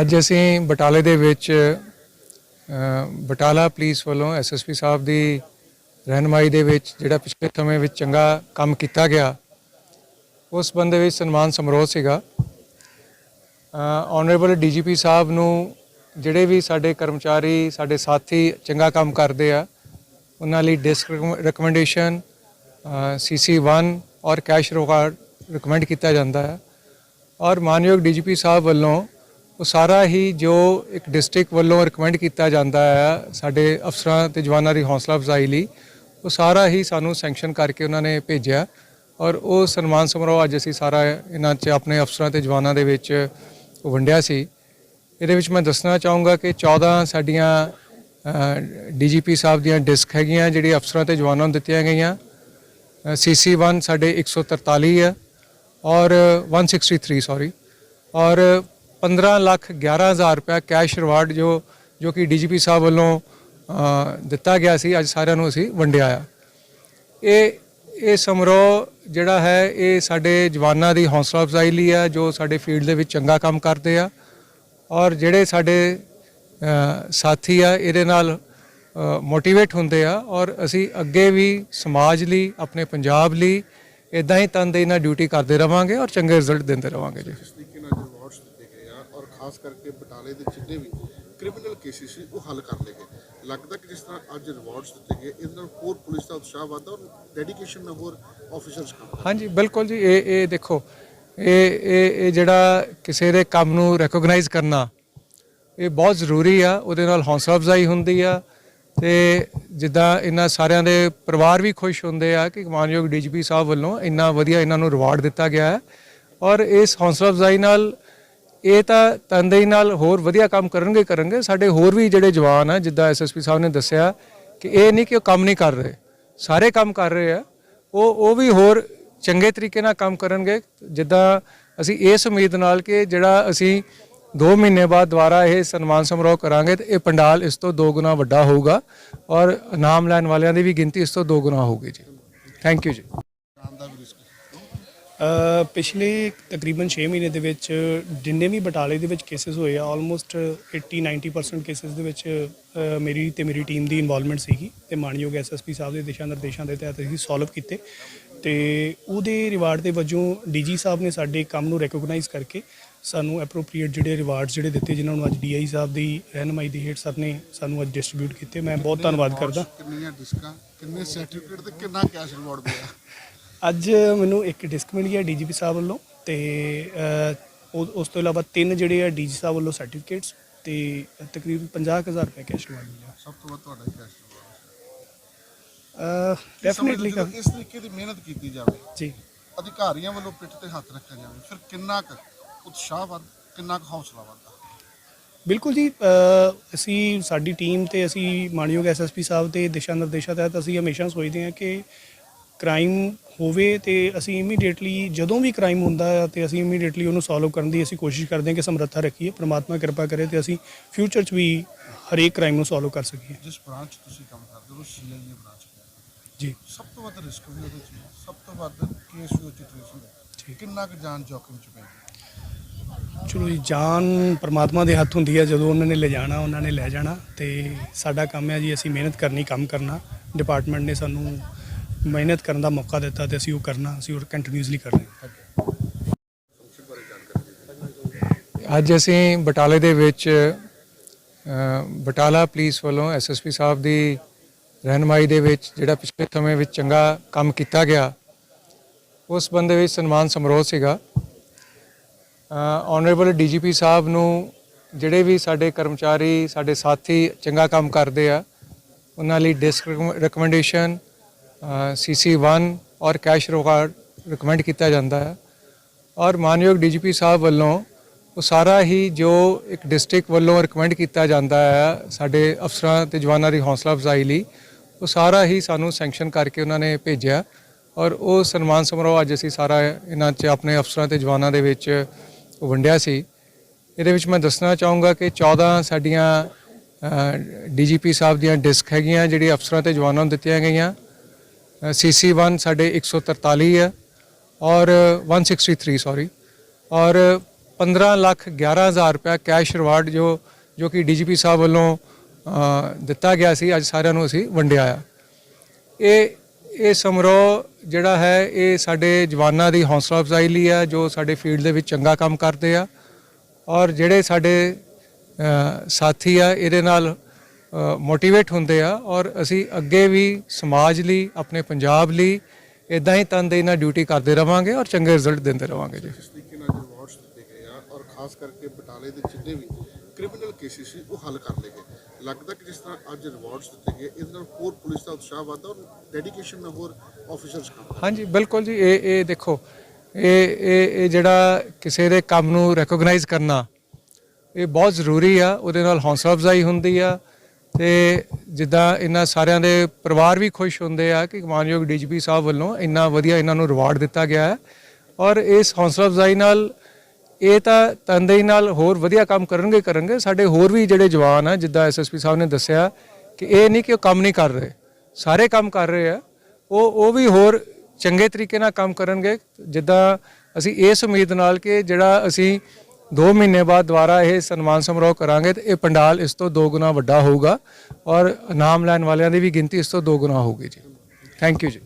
ਅੱਜ ਅਸੀਂ ਬਟਾਲੇ ਦੇ ਵਿੱਚ ਬਟਾਲਾ ਪੁਲਿਸ ਵੱਲੋਂ ਐਸਐਸਪੀ ਸਾਹਿਬ ਦੀ ਰਹਿਨਮਾਈ ਦੇ ਵਿੱਚ, ਜਿਹੜਾ ਪਿਛਲੇ ਸਮੇਂ ਵਿੱਚ ਚੰਗਾ ਕੰਮ ਕੀਤਾ ਗਿਆ, ਉਸ ਬੰਦੇ ਵਿੱਚ ਸਨਮਾਨ ਸਮਾਰੋਹ ਸੀਗਾ। ਆਨਰੇਬਲ ਡੀਜੀਪੀ ਸਾਹਿਬ ਨੂੰ ਜਿਹੜੇ ਵੀ ਸਾਡੇ ਕਰਮਚਾਰੀ, ਸਾਡੇ ਸਾਥੀ ਚੰਗਾ ਕੰਮ ਕਰਦੇ ਆ, ਉਹਨਾਂ ਲਈ ਡਿਸਕ ਰეკਮੈਂਡੇਸ਼ਨ ਸੀਸੀ1 ਔਰ ਕੈਸ਼ ਰਿਵਾਰਡ ਰეკਮੈਂਡ ਕੀਤਾ ਜਾਂਦਾ ਹੈ। ਔਰ ਮਾਨਯੋਗ ਡੀਜੀਪੀ ਸਾਹਿਬ ਵੱਲੋਂ ਉਹ ਸਾਰਾ ਹੀ ਜੋ ਇੱਕ ਡਿਸਟ੍ਰਿਕਟ ਵੱਲੋਂ ਰეკਮੈਂਡ ਕੀਤਾ ਜਾਂਦਾ ਹੈ ਸਾਡੇ ਅਫਸਰਾਂ ਤੇ ਜਵਾਨਾਂ ਦੀ ਹੌਸਲਾ ਅਫਜ਼ਾਈ ਲਈ, ਉਹ ਸਾਰਾ ਹੀ ਸਾਨੂੰ ਸੈਂਕਸ਼ਨ ਕਰਕੇ ਉਹਨਾਂ ਨੇ ਭੇਜਿਆ ਔਰ ਉਹ ਸਨਮਾਨ ਸਮਾਰੋਹ ਅੱਜ ਅਸੀਂ ਸਾਰਾ ਇਹਨਾਂ 'ਚ ਆਪਣੇ ਅਫਸਰਾਂ ਤੇ ਜਵਾਨਾਂ ਦੇ ਵਿੱਚ ਵੰਡਿਆ ਸੀ। ਇਹਦੇ ਵਿੱਚ ਮੈਂ ਦੱਸਣਾ ਚਾਹੂੰਗਾ ਕਿ 14 ਸਾਡੀਆਂ ਡੀਜੀਪੀ ਸਾਹਿਬ ਦੀਆਂ ਡਿਸਕ ਹੈਗੀਆਂ, ਜਿਹੜੀ ਅਫਸਰਾਂ ਤੇ ਜਵਾਨਾਂ ਨੂੰ ਦਿੱਤੀਆਂ ਗਈਆਂ। ਸੀਸੀ 1 ਸਾਡੇ 143 ਹੈ ਔਰ 163 ਸੌਰੀ ਔਰ 15 ਲੱਖ 11 ਹਜ਼ਾਰ ਰੁਪਏ ਕੈਸ਼ ਰਿਵਾਰਡ ਜੋ ਜੋ ਕਿ ਡੀਜੀਪੀ ਸਾਹਿਬ ਵੱਲੋਂ ਦਿੱਤਾ ਗਿਆ ਸੀ, ਅੱਜ ਸਾਰਿਆਂ ਨੂੰ ਅਸੀਂ ਵੰਡਿਆ ਆ। ਇਹ ਇਹ ਸਮਾਰੋਹ ਜਿਹੜਾ ਹੈ, ਇਹ ਸਾਡੇ ਜਵਾਨਾਂ ਦੀ ਹੌਸਲਾ ਅਫਜ਼ਾਈ ਲਈ ਆ, ਜੋ ਸਾਡੇ ਫੀਲਡ ਦੇ ਵਿੱਚ ਚੰਗਾ ਕੰਮ ਕਰਦੇ ਆ, ਔਰ ਜਿਹੜੇ ਸਾਡੇ ਸਾਥੀ ਆ, ਇਹਦੇ ਨਾਲ ਮੋਟੀਵੇਟ ਹੁੰਦੇ ਆ, ਔਰ ਅਸੀਂ ਅੱਗੇ ਵੀ ਸਮਾਜ ਲਈ, ਆਪਣੇ ਪੰਜਾਬ ਲਈ ਇਦਾਂ ਹੀ ਤਨਦੇਹੀ ਨਾਲ ਡਿਊਟੀ ਕਰਦੇ ਰਵਾਂਗੇ, ਔਰ ਚੰਗੇ ਰਿਜ਼ਲਟ ਦਿੰਦੇ ਰਵਾਂਗੇ ਜੀ ਜਿਸ ਤਰੀਕੇ ਨਾਲ ਰਿਵਾਰਡਸ ਦਿੱਤੇ ਗਏ ਆ ਔਰ ਖਾਸ ਕਰਕੇ ਬਟਾਲੇ ਦੇ ਜਿੰਨੇ ਵੀ ਕ੍ਰਿਮੀਨਲ ਕੇਸਿਸ ਸੀ, ਉਹ ਹੱਲ ਕਰ ਲਏ ਗਏ। ਲੱਗਦਾ ਕਿ ਜਿਸ ਤਰ੍ਹਾਂ ਅੱਜ ਰਿਵਾਰਡਸ ਦਿੱਤੇ ਗਏ, ਇਹਦੇ ਨਾਲ ਹੋਰ ਪੁਲਿਸ ਦਾ ਉਤਸ਼ਾਹ ਵਧਦਾ ਔਰ ਡੈਡੀਕੇਸ਼ਨ ਨਾਲ ਹੋਰ ਆਫੀਸਰਸ ਕੰਮ ਹਾਂਜੀ, ਬਿਲਕੁਲ ਜੀ, ਇਹ ਇਹ ਦੇਖੋ, ਇਹ ਇਹ ਇਹ ਜਿਹੜਾ ਕਿਸੇ ਦੇ ਕੰਮ ਨੂੰ ਰੈਕੋਗਨਾਈਜ਼ ਕਰਨਾ, ਇਹ ਬਹੁਤ ਜ਼ਰੂਰੀ ਆ, ਉਹਦੇ ਨਾਲ ਹੌਸਲਾ ਅਫਜ਼ਾਈ ਹੁੰਦੀ ਆ, ਤੇ ਜਿੱਦਾਂ ਇਹਨਾਂ ਸਾਰਿਆਂ ਦੇ ਪਰਿਵਾਰ ਵੀ ਖੁਸ਼ ਹੁੰਦੇ ਆ ਕਿ ਮਾਨਯੋਗ ਡੀਜੀਪੀ ਸਾਹਿਬ ਵੱਲੋਂ ਇੰਨਾ ਵਧੀਆ ਇਹਨਾਂ ਨੂੰ ਰਿਵਾਰਡ ਦਿੱਤਾ ਗਿਆ ਹੈ। ਔਰ ਇਸ ਹੌਸਲਾ ਅਫਜ਼ਾਈ ਨਾਲ ਇਹ ਤਾਂ ਤਨਦੇਹੀ ਨਾਲ ਹੋਰ ਵਧੀਆ ਕੰਮ ਕਰਨਗੇ ਕਰਨਗੇ। ਸਾਡੇ ਹੋਰ ਵੀ ਜਿਹੜੇ ਜਵਾਨ ਆ, ਜਿੱਦਾਂ ਐਸਐਸਪੀ ਸਾਹਿਬ ਨੇ ਦੱਸਿਆ ਕਿ ਇਹ ਨਹੀਂ ਕਿ ਉਹ ਕੰਮ ਨਹੀਂ ਕਰ ਰਹੇ। ਸਾਰੇ ਕੰਮ ਕਰ ਰਹੇ ਆ। ਉਹ ਉਹ ਵੀ ਹੋਰ ਚੰਗੇ ਤਰੀਕੇ ਨਾਲ ਕੰਮ ਕਰਨਗੇ। ਜਿੱਦਾਂ ਅਸੀਂ ਇਸ ਉਮੀਦ ਨਾਲ ਕਿ ਜਿਹੜਾ ਅਸੀਂ 2 ਮਹੀਨੇ ਬਾਅਦ ਦੁਬਾਰਾ ਇਹ ਸਨਮਾਨ ਸਮਾਰੋਹ ਕਰਾਂਗੇ ਤੇ ਇਹ ਪੰਡਾਲ ਇਸ ਤੋਂ ਦੋ ਗੁਣਾ ਵੱਡਾ ਹੋਊਗਾ ਔਰ ਨਾਮ ਲੈਣ ਵਾਲਿਆਂ ਦੀ ਵੀ ਗਿਣਤੀ ਇਸ ਤੋਂ ਦੋ ਗੁਣਾ ਹੋਊਗੀ ਜੀ। ਥੈਂਕ ਯੂ ਜੀ। ਪਿਛਲੇ ਤਕਰੀਬਨ 6 ਮਹੀਨੇ ਦੇ ਵਿੱਚ ਜਿੰਨੇ ਵੀ ਬਟਾਲੇ ਦੇ ਵਿੱਚ ਕੇਸਸ ਹੋਏ ਆ ਆਲਮੋਸਟ 80 90% ਕੇਸਸ ਦੇ ਵਿੱਚ ਮੇਰੀ ਤੇ ਮੇਰੀ ਟੀਮ ਦੀ ਇਨਵੋਲਵਮੈਂਟ ਸੀਗੀ ਤੇ ਮਾਨਯੋਗ ਐਸਐਸਪੀ ਸਾਹਿਬ ਦੇ ਦਿਸ਼ਾ ਨਿਰਦੇਸ਼ਾਂ ਦੇ ਤਹਿਤ ਅਸੀਂ ਸੋਲਵ ਕੀਤੇ ਤੇ ਉਹਦੇ ਰਿਵਾਰਡ ਦੇ ਵਜੋਂ ਡੀਜੀ ਸਾਹਿਬ ਨੇ ਸਾਡੇ ਕੰਮ ਨੂੰ ਰੈਕੋਗਨਾਈਜ਼ ਕਰਕੇ ਸਾਨੂੰ ਐਪਰੋਪ੍ਰੀਏਟ ਜਿਹੜੇ ਰਿਵਾਰਡਸ ਜਿਹੜੇ ਦਿੱਤੇ ਜਿਨ੍ਹਾਂ ਨੂੰ ਅੱਜ ਡੀਆਈ ਸਾਹਿਬ ਦੀ ਰਹਿਨਮਾਈ ਦੇ ਹੇਠ ਸਰ ਨੇ ਸਾਨੂੰ ਅੱਜ ਡਿਸਟ੍ਰਿਬਿਊਟ ਕੀਤੇ ਮੈਂ ਬਹੁਤ ਧੰਨਵਾਦ ਕਰਦਾ। ਕਿੰਨੀਆਂ ਡਿਸਕਾਂ ਕਿੰਨੇ ਸਰਟੀਫਿਕੇਟ ਤੇ ਕਿੰਨਾ ਕੈਸ਼ ਰਿਵਾਰਡ ਮਿਲਿਆ? ਅੱਜ ਮੈਨੂੰ ਇੱਕ ਡਿਸਕ ਮਿਲੀ ਹੈ ਡੀਜੀਪੀ ਸਾਹਿਬ ਵੱਲੋਂ ਤੇ ਅ, ਉਹ- ਉਸ ਤੋਂ ਇਲਾਵਾ ਤਿੰਨ ਜਿਹੜੇ ਆ ਡੀਜੀ ਸਾਹਿਬ ਵੱਲੋਂ ਸਰਟੀਫਿਕੇਟਸ ਤੇ ਤਕਰੀਬਨ 50000 ਰੁਪਏ ਕੈਸ਼ ਰਿਵਾਰਡ ਮਿਲਿਆ। ਸਭ ਤੋਂ ਵੱਧ ਤੁਹਾਡਾ ਕੈਸ਼ ਡੈਫੀਨਿਟਲੀ ਰਿਵਾਰਡ ਇਸ ਤਰੀਕੇ ਦੀ ਮਿਹਨਤ ਕੀਤੀ ਜਾਵੇ ਜੀ। ਅਧਿਕਾਰੀਆਂ ਵੱਲੋਂ ਪਿੱਠ ਤੇ ਹੱਥ ਰੱਖਿਆ ਜਾਵੇ ਫਿਰ ਕਿੰਨਾ ਕੁ ਉਤਸ਼ਾਹ ਵੱਧ ਕਿੰਨਾ ਕੁ ਹੌਸਲਾ ਵੱਧਦਾ ਬਿਲਕੁਲ ਜੀ ਅ, ਅਸੀਂ ਸਾਡੀ ਟੀਮ ਤੇ ਅਸੀਂ ਮਾਨਯੋਗ ਐਸਐਸਪੀ ਸਾਹਿਬ ਦੇ ਦਿਸ਼ਾ ਨਿਰਦੇਸ਼ਾਂ ਤਹਿਤ ਅਸੀਂ ਹਮੇਸ਼ਾ ਸੋਚਦੇ ਹਾਂ ਕਿ ਕ੍ਰਾਈਮ ਹੋਵੇ ਤੇ ਅਸੀਂ ਇਮੀਡੀਏਟਲੀ ਜਦੋਂ ਵੀ ਕ੍ਰਾਈਮ ਹੁੰਦਾ ਹੈ ਤੇ ਅਸੀਂ ਇਮੀਡੀਏਟਲੀ ਉਹਨੂੰ ਸੋਲਵ ਕਰਨ ਦੀ ਅਸੀਂ ਕੋਸ਼ਿਸ਼ ਕਰਦੇ ਹਾਂ ਕਿ ਸਮਰੱਥਾ ਰੱਖੀਏ ਪ੍ਰਮਾਤਮਾ ਕਿਰਪਾ ਕਰੇ ਤੇ ਅਸੀਂ ਫਿਊਚਰ 'ਚ ਵੀ ਹਰੇਕ ਕ੍ਰਾਈਮ ਨੂੰ ਸੋਲਵ ਕਰ ਸਕੀਏ। ਜਿਸ ਬ੍ਰਾਂਚ ਤੁਸੀਂ ਕੰਮ ਕਰਦੇ ਹੋ ਸੀਆਈਏ ਬ੍ਰਾਂਚ ਜੀ। ਸਭ ਤੋਂ ਵੱਧ ਰਿਸਕ ਵੀ ਉਹਦੇ 'ਚ ਸਭ ਤੋਂ ਵੱਧ ਕੇਸ ਵੀ ਟ੍ਰੇਸ ਹੁੰਦਾ ਠੀਕ। ਕਿੰਨਾ ਕੁ ਜਾਨ ਜੋਖਮ 'ਚ ਪੈ ਗਈ? ਚਲੋ ਜੀ ਜਾਨ ਪਰਮਾਤਮਾ ਦੇ ਹੱਥ ਹੁੰਦੀ ਹੈ ਜਦੋਂ ਉਹਨਾਂ ਨੇ ਲੈ ਜਾਣਾ ਉਹਨਾਂ ਨੇ ਲੈ ਜਾਣਾ ਤੇ ਸਾਡਾ ਕੰਮ ਹੈ ਜੀ ਅਸੀਂ ਮਿਹਨਤ ਕਰਨੀ ਕੰਮ ਕਰਨਾ। ਡਿਪਾਰਟਮੈਂਟ ਨੇ ਸਾਨੂੰ ਮਿਹਨਤ ਕਰਨ ਦਾ ਮੌਕਾ ਦਿੱਤਾ ਤੇ ਅਸੀਂ ਉਹ ਕਰਨਾ, ਅਸੀਂ ਉਹ ਕੰਟੀਨਿਊਸਲੀ ਕਰ ਰਹੇ ਹਾਂ। ਅੱਜ ਅਸੀਂ ਬਟਾਲੇ ਦੇ ਵਿੱਚ ਬਟਾਲਾ ਪੁਲਿਸ ਵੱਲੋਂ ਐਸਐਸਪੀ ਸਾਹਿਬ ਦੀ ਰਹਿਨਮਾਈ ਦੇ ਵਿੱਚ, ਜਿਹੜਾ ਪਿਛਲੇ ਸਮੇਂ ਵਿੱਚ ਚੰਗਾ ਕੰਮ ਕੀਤਾ ਗਿਆ, ਉਸ ਬੰਦੇ ਵਿੱਚ ਸਨਮਾਨ ਸਮਾਰੋਹ ਸੀਗਾ। ਆਨਰੇਬਲ ਡੀਜੀਪੀ ਸਾਹਿਬ ਨੂੰ ਜਿਹੜੇ ਵੀ ਸਾਡੇ ਕਰਮਚਾਰੀ, ਸਾਡੇ ਸਾਥੀ ਚੰਗਾ ਕੰਮ ਕਰਦੇ ਆ, ਉਹਨਾਂ ਲਈ ਡਿਸਕ ਰეკਮੈਂਡੇਸ਼ਨ ਸੀ 1 ਔਰ ਕੈਸ਼ ਰਿਕਾਰਡ ਰਿਕਮੈਂਡ ਕੀਤਾ ਜਾਂਦਾ ਹੈ। ਔਰ ਮਾਨਯੋਗ ਡੀ ਜੀ ਪੀ ਸਾਹਿਬ ਵੱਲੋਂ ਉਹ ਸਾਰਾ ਹੀ ਜੋ ਇੱਕ ਡਿਸਟ੍ਰਿਕਟ ਵੱਲੋਂ ਰਿਕਮੈਂਡ ਕੀਤਾ ਜਾਂਦਾ ਹੈ ਸਾਡੇ ਅਫਸਰਾਂ ਤੇ ਜਵਾਨਾਂ ਦੀ ਹੌਸਲਾ ਅਫਜ਼ਾਈ ਲਈ, ਉਹ ਸਾਰਾ ਹੀ ਸਾਨੂੰ ਸੈਂਕਸ਼ਨ ਕਰਕੇ ਉਹਨਾਂ ਨੇ ਭੇਜਿਆ। ਔਰ ਉਹ ਸਨਮਾਨ ਸਮਾਰੋਹ ਅੱਜ ਅਸੀਂ ਸਾਰਾ ਇਹਨਾਂ 'ਚ ਆਪਣੇ ਅਫਸਰਾਂ ਤੇ ਜਵਾਨਾਂ ਦੇ ਵਿੱਚ ਵੰਡਿਆ ਸੀ। ਇਹਦੇ ਵਿੱਚ ਮੈਂ ਦੱਸਣਾ ਚਾਹੂੰਗਾ ਕਿ 14 ਸਾਡੀਆਂ ਡੀ ਜੀ ਪੀ ਸਾਹਿਬ ਦੀਆਂ ਡਿਸਕ ਹੈਗੀਆਂ ਜਿਹੜੀ ਅਫਸਰਾਂ ਤੇ ਜਵਾਨਾਂ ਨੂੰ ਦਿੱਤੀਆਂ ਗਈਆਂ। ਸੀਸੀ 1 ਸਾਡੇ 143 ਹੈ ਔਰ 163 ਸੌਰੀ ਔਰ 15 ਲੱਖ 11000 ਰੁਪਏ ਕੈਸ਼ ਰਿਵਾਰਡ ਜੋ ਜੋ ਕਿ ਡੀਜੀਪੀ ਸਾਹਿਬ ਵੱਲੋਂ ਦਿੱਤਾ ਗਿਆ ਸੀ, ਅੱਜ ਸਾਰਿਆਂ ਨੂੰ ਅਸੀਂ ਵੰਡਿਆ ਆ। ਇਹ ਇਹ ਸਮਾਰੋਹ ਜਿਹੜਾ ਹੈ, ਇਹ ਸਾਡੇ ਜਵਾਨਾਂ ਦੀ ਹੌਸਲਾ ਅਫਜ਼ਾਈ ਲਈ ਆ ਜੋ ਸਾਡੇ ਫੀਲਡ ਦੇ ਵਿੱਚ ਚੰਗਾ ਕੰਮ ਕਰਦੇ ਆ। ਔਰ ਜਿਹੜੇ ਸਾਡੇ ਸਾਥੀ ਆ, ਇਹਦੇ ਨਾਲ ਮੋਟੀਵੇਟ ਹੁੰਦੇ ਆ ਔਰ ਅਸੀਂ ਅੱਗੇ ਵੀ ਸਮਾਜ ਲਈ ਆਪਣੇ ਪੰਜਾਬ ਲਈ ਇਦਾਂ ਹੀ ਤਨਦੇਹੀ ਨਾਲ ਡਿਊਟੀ ਕਰਦੇ ਰਵਾਂਗੇ ਔਰ ਚੰਗੇ ਰਿਜ਼ਲਟ ਦਿੰਦੇ ਰਵਾਂਗੇ ਜੀ। ਜਿਸ ਤਰੀਕੇ ਨਾਲ ਰਿਵਾਰਡਸ ਦਿੱਤੇ ਗਏ ਆ ਔਰ ਖਾਸ ਕਰਕੇ ਬਟਾਲੇ ਦੇ ਜਿੰਨੇ ਵੀ ਕ੍ਰਿਮੀਨਲ ਕੇਸਿਸ ਸੀ ਉਹ ਹੱਲ ਕਰ ਲਏ ਗਏ। ਲੱਗਦਾ ਕਿ ਜਿਸ ਤਰ੍ਹਾਂ ਅੱਜ ਰਿਵਾਰਡਸ ਦਿੱਤੇ ਗਏ ਇਹਦੇ ਨਾਲ ਹੋਰ ਪੁਲਿਸ ਦਾ ਉਤਸ਼ਾਹ ਵਧਦਾ ਔਰ ਡੈਡੀਕੇਸ਼ਨ ਨਾਲ ਹੋਰ ਆਫੀਸਰਸ ਕੰਮ ਕਰਦੇ। ਹਾਂਜੀ ਬਿਲਕੁਲ ਜੀ ਇਹ ਇਹ ਦੇਖੋ ਇਹ ਇਹ ਇਹ ਜਿਹੜਾ ਕਿਸੇ ਦੇ ਕੰਮ ਨੂੰ ਰੈਕੋਗਨਾਈਜ਼ ਕਰਨਾ ਇਹ ਬਹੁਤ ਜ਼ਰੂਰੀ ਆ ਉਹਦੇ ਨਾਲ ਹੌਸਲਾ ਅਫਜ਼ਾਈ ਹੁੰਦੀ ਆ ਤੇ ਜਿੱਦਾਂ ਇਹਨਾਂ ਸਾਰਿਆਂ ਦੇ ਪਰਿਵਾਰ ਵੀ ਖੁਸ਼ ਹੁੰਦੇ ਆ ਕਿ ਮਾਨਯੋਗ ਡੀਜੀਪੀ ਸਾਹਿਬ ਵੱਲੋਂ ਇੰਨਾ ਵਧੀਆ ਇਹਨਾਂ ਨੂੰ ਰਿਵਾਰਡ ਦਿੱਤਾ ਗਿਆ ਹੈ। ਔਰ ਇਸ ਹੌਸਲਾ ਅਫਜ਼ਾਈ ਨਾਲ, ਇਹ ਤਾਂ ਤਨਦੇਹੀ ਨਾਲ ਹੋਰ ਵਧੀਆ ਕੰਮ ਕਰਨਗੇ ਕਰਨਗੇ। ਸਾਡੇ ਹੋਰ ਵੀ ਜਿਹੜੇ ਜਵਾਨ ਆ, ਜਿੱਦਾਂ ਐਸਐਸਪੀ ਸਾਹਿਬ ਨੇ ਦੱਸਿਆ ਕਿ ਇਹ ਨਹੀਂ ਕਿ ਉਹ ਕੰਮ ਨਹੀਂ ਕਰ ਰਹੇ, ਸਾਰੇ ਕੰਮ ਕਰ ਰਹੇ ਆ। ਉਹ ਉਹ ਵੀ ਹੋਰ ਚੰਗੇ ਤਰੀਕੇ ਨਾਲ ਕੰਮ ਕਰਨਗੇ। ਜਿੱਦਾਂ ਅਸੀਂ ਇਸ ਉਮੀਦ ਨਾਲ ਕਿ ਜਿਹੜਾ ਅਸੀਂ 2 ਮਹੀਨੇ ਬਾਅਦ ਦੁਬਾਰਾ ਇਹ ਸਨਮਾਨ ਸਮਾਰੋਹ ਕਰਾਂਗੇ ਤੇ ਇਹ ਪੰਡਾਲ ਇਸ ਤੋਂ ਦੋ ਗੁਣਾ ਵੱਡਾ ਹੋਊਗਾ ਔਰ ਨਾਮ ਲੈਣ ਵਾਲਿਆਂ ਦੀ ਵੀ ਗਿਣਤੀ ਇਸ ਤੋਂ ਦੋ ਗੁਣਾ ਹੋਊਗੀ ਜੀ। ਥੈਂਕ ਯੂ ਜੀ।